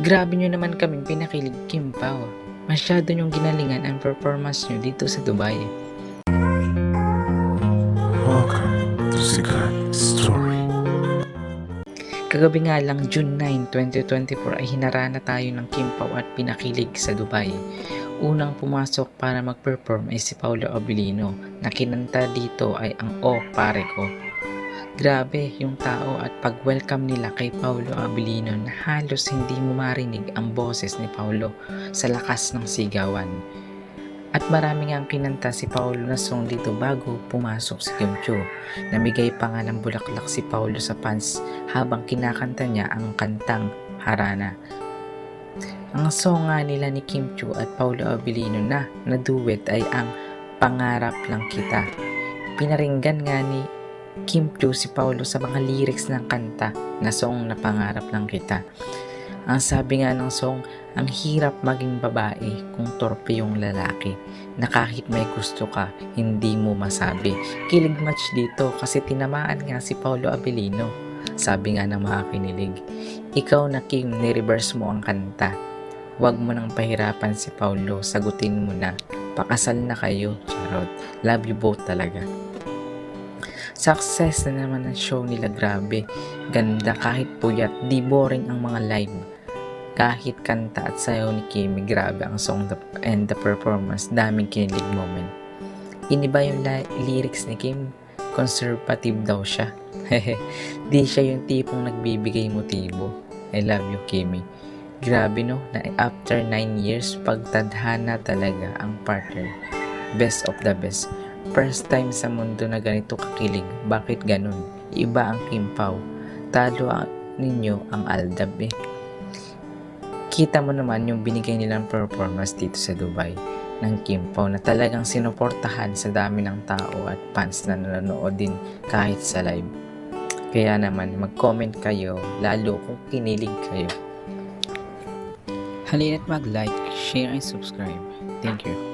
Grabe nyo naman kaming pinakilig Kim Pao. Masyado nyong ginalingan ang performance nyo dito sa Dubai. Welcome to Sikat Story. Kagabi nga lang June 9, 2024 ay hinarana tayo ng Kim Pao at pinakilig sa Dubai. Unang pumasok para mag-perform ay si Paolo Abilino na kinanta dito ay ang O Pare Ko. Grabe yung tao at pag-welcome nila kay Paolo Abilino na halos hindi mo marinig ang boses ni Paolo sa lakas ng sigawan. At marami ang kinanta si Paolo na song dito bago pumasok si Kim Chiu. Namigay pa nga ng bulaklak si Paolo sa fans habang kinakanta niya ang kantang Harana. Ang song nga nila ni Kim Chiu at Paolo Abilino na na duet ay ang Pangarap Lang Kita. Pinaringgan nga ni Kim Chiu si Paolo sa mga lyrics ng kanta na song na Pangarap Lang Kita. Ang sabi nga ng song, ang hirap maging babae kung torpe yung lalaki na kahit may gusto ka, hindi mo masabi. Kilig match dito kasi tinamaan nga si Paulo Abilino. Sabi nga ng mga kinilig, ikaw na Kim, ni-reverse mo ang kanta. Huwag mo nang pahirapan si Paulo, sagutin mo na. Pakasal na kayo, charot. Love you both talaga. Success na naman ang show nila, grabe. Ganda kahit puyat, di boring ang mga live. Kahit kanta at sayaw ni Kimi, grabe ang song and the performance, daming kinilig moment. Iniba yung lyrics ni Kim, conservative daw siya. Di siya yung tipong nagbibigay motibo. I love you, Kimi. Grabe no, na after 9 years, pagtadhana talaga ang partner. Best of the best. First time sa mundo na ganito kakilig. Bakit ganun? Iba ang Kim Pao. Talo ang ninyo ang Aldab eh. Kita mo naman yung binigay nilang performance dito sa Dubai ng Kim Pao na talagang sinuportahan sa dami ng tao at fans na nanonood din kahit sa live. Kaya naman mag-comment kayo lalo kung kinilig kayo. Halina't mag-like, share, and subscribe. Thank you.